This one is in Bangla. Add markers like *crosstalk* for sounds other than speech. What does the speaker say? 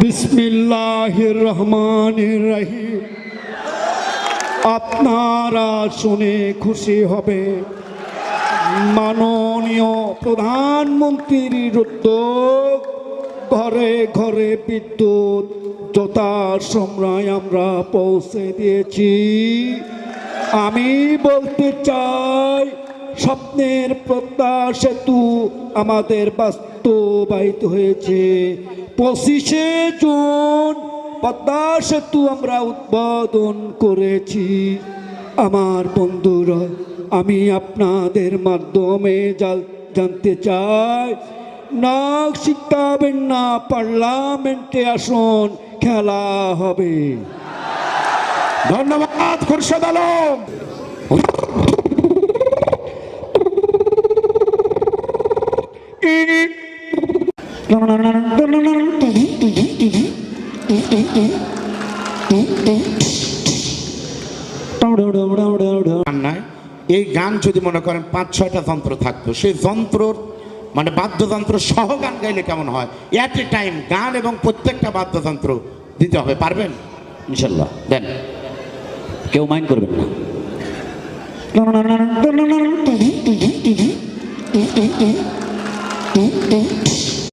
বিসমিল্লাহির রহমানির রহিম। আপনারা শুনে খুশি হবে। মাননীয় প্রধানমন্ত্রীর উদ্যোগ, ঘরে ঘরে বিদ্যুৎ যথাসময় আমরা পৌঁছে দিয়েছি। আমি বলতে চাই স্বপ্নের পদ্মা সেতু আমাদের বাস্তবায়িত হয়েছে। পঁচিশে জুন পদ্মা সেতু আমরা উদ্বোধন করেছি। আমার বন্ধুরা, আমি আপনাদের মাধ্যমে জানতে চাই নাক শিখাবেন না, পার্লামেন্টে আসুন, খেলা হবে। ধন্যবাদ, খুরশেদ আলম। নাই এই গান যদি মনে করেন পাঁচ ছয়টা যন্ত্র থাকতো সেই যন্ত্রর মানে বাদ্যযন্ত্র সহ গান গাইলে কেমন হয়? এট এ টাইম গান এবং প্রত্যেকটা বাদ্যযন্ত্র দিতে হবে পারবেন? ইনশাল্লাহ। দেন। কেউ মাইন্ড করবেন না। *laughs*